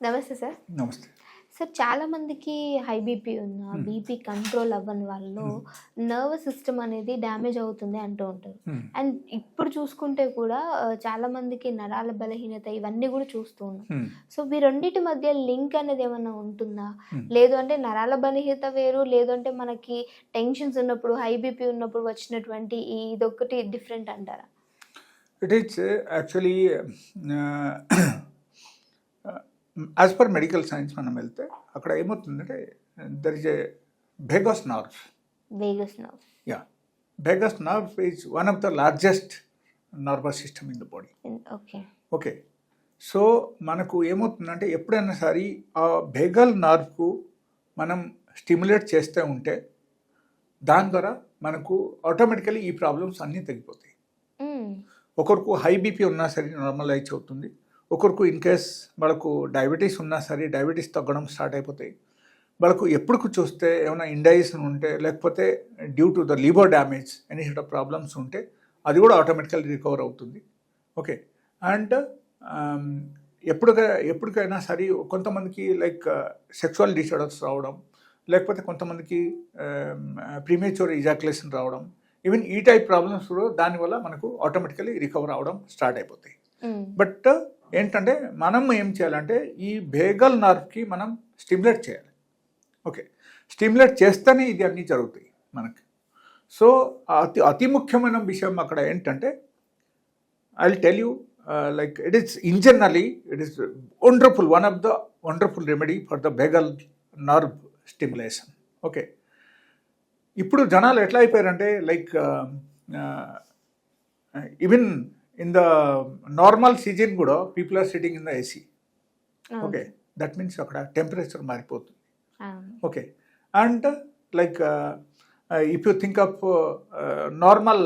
నమస్తే సార్. నమస్తే. సార్ చాలా మందికి హై బీపీ ఉన్న బీపీ కంట్రోల్ అవ్వని వాళ్ళు నర్వస్ సిస్టమ్ అనేది డ్యామేజ్ అవుతుంది అంటూ ఉంటారు. Hmm. అండ్ ఇప్పుడు చూసుకుంటే కూడా ఆ, చాలా మందికి నరాల బలహీనత ఇవన్నీ కూడా చూస్తూ ఉన్నాం. Hmm. సో ఈ రెండింటి మధ్య లింక్ అనేది ఏమన్నా ఉంటుందా? Hmm. లేదు అంటే నరాల బలహీనత వేరు లేదు అంటే మనకి టెన్షన్స్ ఉన్నప్పుడు హై బీపీ ఉన్నప్పుడు వచ్చినటువంటి ఈ ఇదొక్కటి డిఫరెంట్ అంటారా? Uh, actually, uh, as per medical science మనం వెళ్తే అక్కడ ఏమవుతుందంటే there is a vagus nerve yeah vagus nerve is one of the largest nervous system in the body okay okay so మనకు ఏమవుతుందంటే ఎప్పుడైనా సరే ఆ భేగల్ నర్వ్కు మనం స్టిమ్యులేట్ చేస్తూ ఉంటే దాని ద్వారా మనకు ఆటోమేటికలీ ఈ ప్రాబ్లమ్స్ అన్నీ తగ్గిపోతాయి. ఒకరికి హై బీపీ ఉన్నా సరే నార్మలైజ్ అవుతుంది. ఒకరికి ఇన్ కేస్ వాళ్ళకు డయాబెటీస్ ఉన్నా సరే డయాబెటీస్ తగ్గడం స్టార్ట్ అయిపోతాయి. వాళ్ళకు ఎప్పుడు చూస్తే ఏమైనా ఇండైజేషన్ ఉంటే లేకపోతే due to the liver damage any set of problems ఉంటే అది కూడా ఆటోమేటికల్ రికవర్ అవుతుంది. ఓకే అండ్ ఎప్పుడుగా ఎప్పటికైనా సరే కొంతమందికి లైక్ సెక్చువల్ డిసార్డర్స్ రావడం లేకపోతే కొంతమందికి ప్రీమేచ్యూర్ ఇజాక్యులేషన్ రావడం ఈవెన్ ఈ టైప్ ప్రాబ్లమ్స్ కూడా దానివల్ల మనకు ఆటోమేటికలీ రికవర్ అవడం స్టార్ట్ అయిపోతాయి. బట్ ఏంటంటే మనం ఏం చేయాలంటే ఈ భేగల్ నర్వ్కి మనం స్టిమ్యులేట్ చేయాలి. ఓకే. స్టిమ్యులేట్ చేస్తేనే ఇది అన్నీ జరుగుతాయి మనకి. సో అతి అతి ముఖ్యమైన విషయం అక్కడ ఏంటంటే I tell you like it is in generally it is wonderful one of the wonderful remedy for the vagal nerve stimulation okay ఇప్పుడు జనాలు ఎట్లా అయిపోయారంటే like even uh, uh, in the normal season కూడా people are sitting in the AC okay that means అక్కడ temperature మారిపోతుంది. Okay and like if you think of normal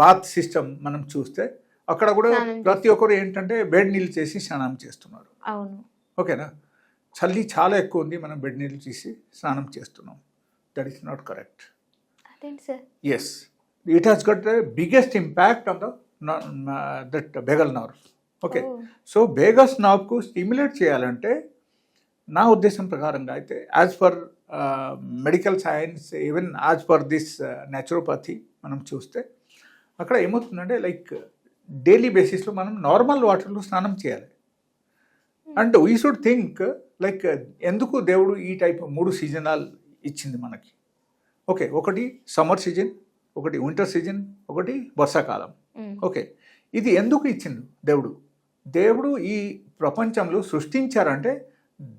bath system మనం చూస్తే అక్కడ కూడా ప్రతి ఒక్కరు ఏంటంటే బెడ్ నీళ్ళు చేసి స్నానం చేస్తున్నారు. అవును. ఓకేనా చలి చాలా ఎక్కువ ఉంది మనం బెడ్ నీళ్ళు చేసి స్నానం చేస్తున్నాం. That is not correct yes it has got the biggest impact on the that vagal nerve okay. So vagus నర్వ్కు stimulate చేయాలంటే నా ఉద్దేశం ప్రకారంగా అయితే as per medical science even as per this naturopathy మనం చూస్తే అక్కడ ఏమవుతుందంటే లైక్ డైలీ బేసిస్లో మనం నార్మల్ వాటర్లో స్నానం చేయాలి. And we should think like ఎందుకు దేవుడు ఈ టైప్ మూడు సీజనల్ ఇచ్చింది మనకి? ఓకే ఒకటి సమ్మర్ సీజన్ ఒకటి వింటర్ సీజన్ ఒకటి వర్షాకాలం. ఓకే. ఇది ఎందుకు ఇచ్చిండు దేవుడు? దేవుడు ఈ ప్రపంచంలో సృష్టించారంటే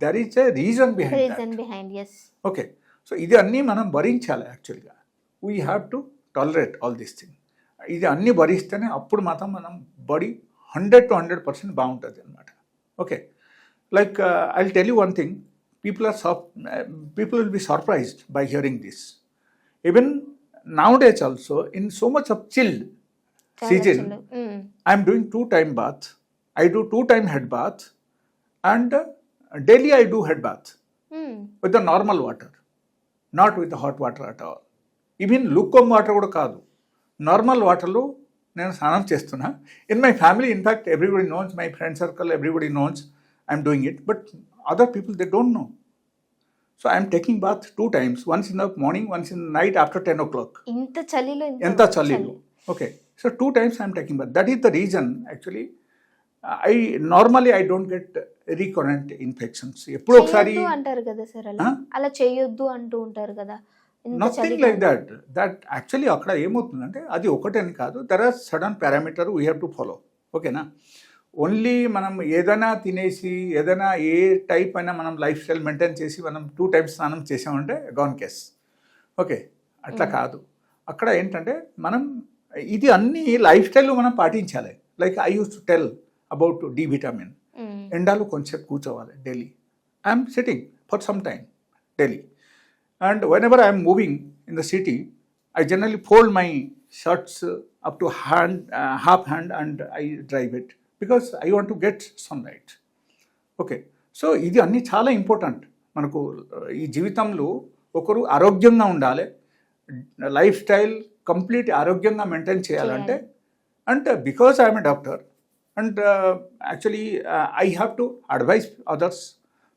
there is a reason behind reason behind yes okay. So ఇది అన్నీ మనం భరించాలి యాక్చువల్గా we have to tolerate all this thing ఇది అన్నీ భరిస్తేనే అప్పుడు మాత్రం మనం body hundred to hundred percent బాగుంటుంది అనమాట okay. Like I tell you one thing people are sir people will be surprised by hearing this even nowadays also in so much of chilled season. Two time bath. I do two time head bath, and uh, daily I do head bath with the normal water, not with the hot water at all. Even lukewarm water కూడా కాదు. Normal వాటర్లో నేను స్నానం చేస్తున్నా. In my family in fact everybody knows my friend circle everybody knows I'm doing it but other people they don't know so I'm taking bath two times once in the morning once in night after ten o'clock ఇంత చలిలో ఎంత చలిలో? Okay so two times I'm taking but that is the reason actually I normally I don't get recurrent infections ఎప్పుడు ఒకసారి అంటారు కదా sir అలా? అలా చేయొద్దు అంటూ ఉంటారు కదా. Nothing. Like that that actually అక్కడ ఏమవుతుందంటే అది ఒకటని కాదు. There are sudden parameter we have to follow ఓకేనా ఓన్లీ మనం ఏదైనా తినేసి ఏదైనా ఏ టైప్ అయినా మనం లైఫ్ స్టైల్ మెయింటైన్ చేసి మనం టూ టైమ్స్ స్నానం చేసామంటే గాన్ కేస్ ఓకే అట్లా కాదు. అక్కడ ఏంటంటే మనం ఇది అన్ని లైఫ్ స్టైల్ మనం పాటించాలి. Like I use to tell about D vitamin. Mm. ఎండాలో కొంచెం కూర్చోవాలి daily. I'm sitting for some time daily. And whenever I'm moving in the city I generally fold my shirts up to hand half hand and I drive it because I want to get sunlight. Okay. So ఇది అన్నీ చాలా important. మనకు ఈ జీవితంలో ఒకరు ఆరోగ్యంగా ఉండాలి. Lifestyle complete ఆరోగ్యంగా మెయింటైన్ చేయాలంటే and because I'm a doctor and actually I have to advise others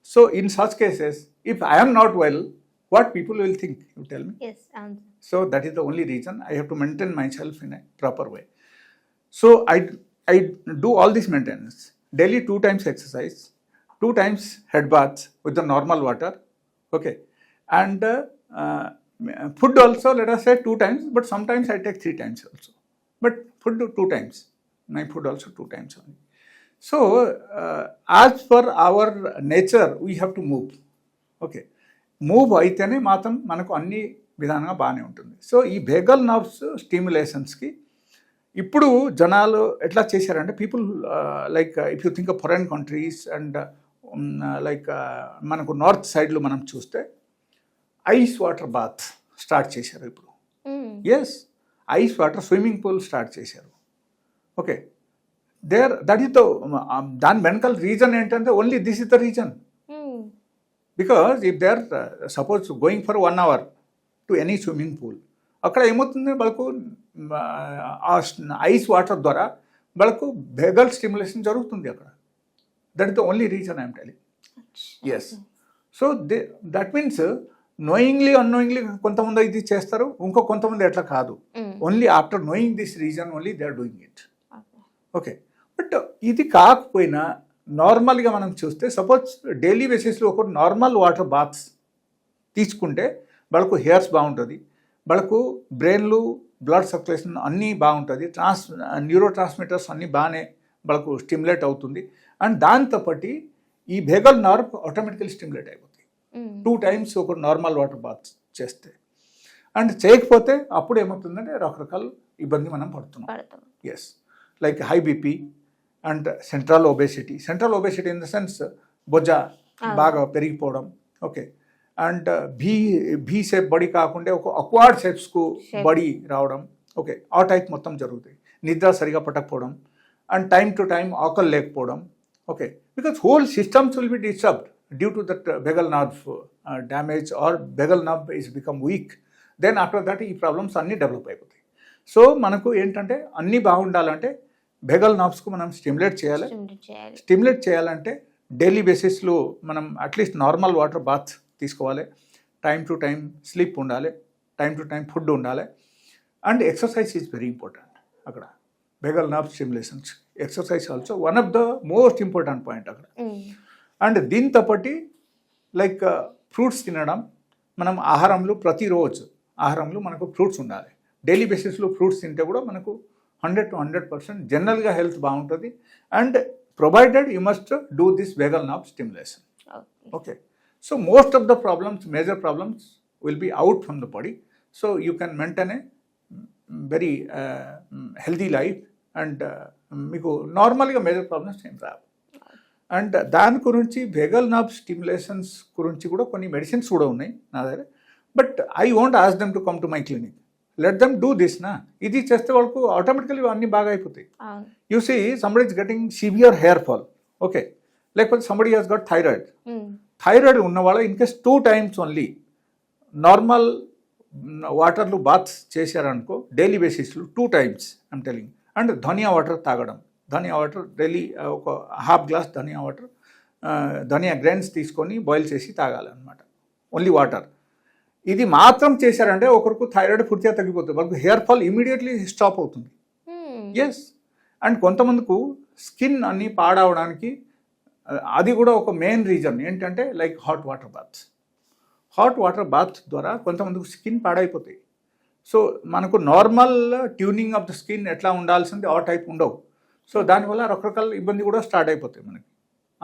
So in such cases, if I am not well, what people will think? You tell me. Yes అవును So that is the only reason I have to maintain myself in a proper way. So I, I do all this maintenance. Daily two times exercise, two times head bath with the normal water. Food also let us say two times but some times I take three times also but food two times my food also two times only so as for our nature we have to move okay move అయితేనే మాత్రం మనకు అన్ని విధానంగా బాగానే ఉంటుంది so ఈ bagel nerves స్టిమ్యులేషన్స్కి ఇప్పుడు జనాలు ఎట్లా చేశారంటే people like if you think foreign countries and like మనకు నార్త్ సైడ్లో మనం చూస్తే ఐస్ వాటర్ బాత్ స్టార్ట్ చేశారు ఇప్పుడు. Yes ice water swimming pool start చేశారు. Okay there that is the దాని వెనకాల రీజన్ ఏంటంటే only this is the reason. Because if they are suppose going for one hour to any swimming pool అక్కడ ఏమవుతుంది? వాళ్ళకు ఆ ఐస్ వాటర్ ద్వారా వాళ్ళకు బెగల్ స్టిమ్యులేషన్ జరుగుతుంది అక్కడ. That is the only reason I'm telling yes so they that means knowingly annoyingly కొంతమంది ఇది చేస్తారు ఇంకో కొంతమంది ఎట్లా కాదు. Only after knowing this reason only they are doing it Okay. Okay but ఇది కాకపోయినా నార్మల్గా మనం చూస్తే సపోజ్ డైలీ బేసిస్లో ఒక నార్మల్ వాటర్ బాత్స్ తీసుకుంటే వాళ్ళకు హెయిర్స్ బాగుంటుంది వాళ్ళకు బ్రెయిన్లు బ్లడ్ సర్క్యులేషన్ అన్నీ బాగుంటుంది ట్రాన్స్ న్యూరో ట్రాన్స్మిటర్స్ అన్నీ బాగానే వాళ్ళకు స్టిమ్యులేట్ అవుతుంది అండ్ దాంతోపాటు ఈ బేగల్ నర్వ్ ఆటోమేటికల్ స్టిమ్యులేట్ అయిపోతుంది. టూ టైమ్స్ ఒక నార్మల్ వాటర్ బాత్ చేస్తే. అండ్ చేయకపోతే అప్పుడు ఏమవుతుందంటే రకరకాల ఇబ్బంది మనం పడుతున్నాం. పడతాం. Yes like high BP and central obesity central obesity in the sense బొజ్జ బాగా పెరిగిపోవడం. Okay and Bhi Bhi shape బడి కాకుండా ఒక అక్వార్డ్ షేప్స్కు. బడి రావడం. ఓకే ఆ టైప్ మొత్తం జరుగుతాయి. నిద్ర సరిగా పట్టకపోవడం. అండ్ టైం టు టైం ఆకలి లేకపోవడం. Okay because whole systems will be disturbed due to that vagal nerve damage or vagal nerve is become weak then after that ఈ ప్రాబ్లమ్స్ అన్నీ డెవలప్ అయిపోతాయి. సో మనకు ఏంటంటే అన్నీ బాగుండాలంటే బెగల్ నర్వ్స్కు మనం స్టిమ్యులేట్ చేయాలి. స్టిమ్యులేట్ చేయాలంటే డైలీ బేసిస్లో మనం at least normal water bath తీసుకోవాలి. టైం టు టైం స్లీప్ ఉండాలి. టైం టు టైం ఫుడ్ ఉండాలి. And exercise is very important అక్కడ. Vagal nerve stimulations exercise also one of the most important point అక్కడ. Mm. And దీంతో పాటు like fruits తినడం మనం ఆహారంలో ప్రతిరోజు ఆహారంలో మనకు ఫ్రూట్స్ ఉండాలి. డైలీ బేసిస్లో ఫ్రూట్స్ తింటే కూడా మనకు హండ్రెడ్ టు హండ్రెడ్ పర్సెంట్ జనరల్గా హెల్త్ బాగుంటుంది. And provided you must do this vagal nerve stimulation. Okay. So most of the problems major problems will be out from the body. So you can maintain a very healthy life and uh, మీకు నార్మల్గా major problems ఏం రావు. And దాని గురించి వెగల్ knob stimulations గురించి కూడా కొన్ని medicines కూడా ఉన్నాయి నా దగ్గర. But I want as them to come to my clinic. Let them do this నా. ఇది చేస్తే వాళ్ళకు ఆటోమేటికలీ అన్నీ బాగా అయిపోతాయి. You see somebody is getting severe hair fall okay. లేకపోతే somebody has got thyroid. Thyroid ఉన్న వాళ్ళ in case two times only normal వాటర్లు bath చేశారనుకో డైలీ బేసిస్లో two times I'm telling and dhania water తాగడం. ధనియా వాటర్ డైలీ ఒక half glass dhania water dhania grains తీసుకొని boil చేసి తాగాలన్నమాట. Only water. ఇది మాత్రం చేశారంటే ఒకరికి థైరాయిడ్ పూర్తిగా తగ్గిపోతుంది. వాళ్ళకి హెయిర్ ఫాల్ ఇమీడియట్లీ స్టాప్ అవుతుంది. ఎస్ అండ్ కొంతమందికి స్కిన్ అన్ని పాడవడానికి అది కూడా ఒక మెయిన్ రీజన్ ఏంటంటే like hot water bath hot water bath ద్వారా కొంతమందికి స్కిన్ పాడైపోతాయి. సో మనకు normal tuning of the skin ఎట్లా ఉండాల్సింది ఆ టైప్ ఉండవు. సో దానివల్ల రకరకాల ఇబ్బంది కూడా స్టార్ట్ అయిపోతాయి మనకి.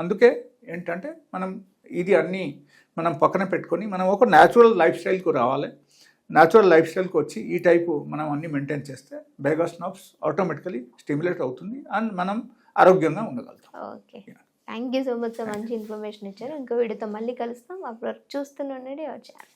అందుకే ఏంటంటే మనం ఇది అన్నీ మనం పక్కన పెట్టుకొని మనం ఒక న్యాచురల్ లైఫ్ స్టైల్కు రావాలి. న్యాచురల్ లైఫ్ స్టైల్కి వచ్చి ఈ టైపు మనం అన్ని మెయింటైన్ చేస్తే బేగస్ నర్వ్స్ ఆటోమేటికలీ స్టిమ్యులేట్ అవుతుంది అండ్ మనం ఆరోగ్యంగా ఉండగలుగుతాం. Okay thank you so much sir మంచి ఇన్ఫర్మేషన్ ఇచ్చారు. ఇంకో వీడియోతో మళ్ళీ కలుస్తాం. అప్పుడు వరకు చూస్తూనే ఉండండి వచ్చారు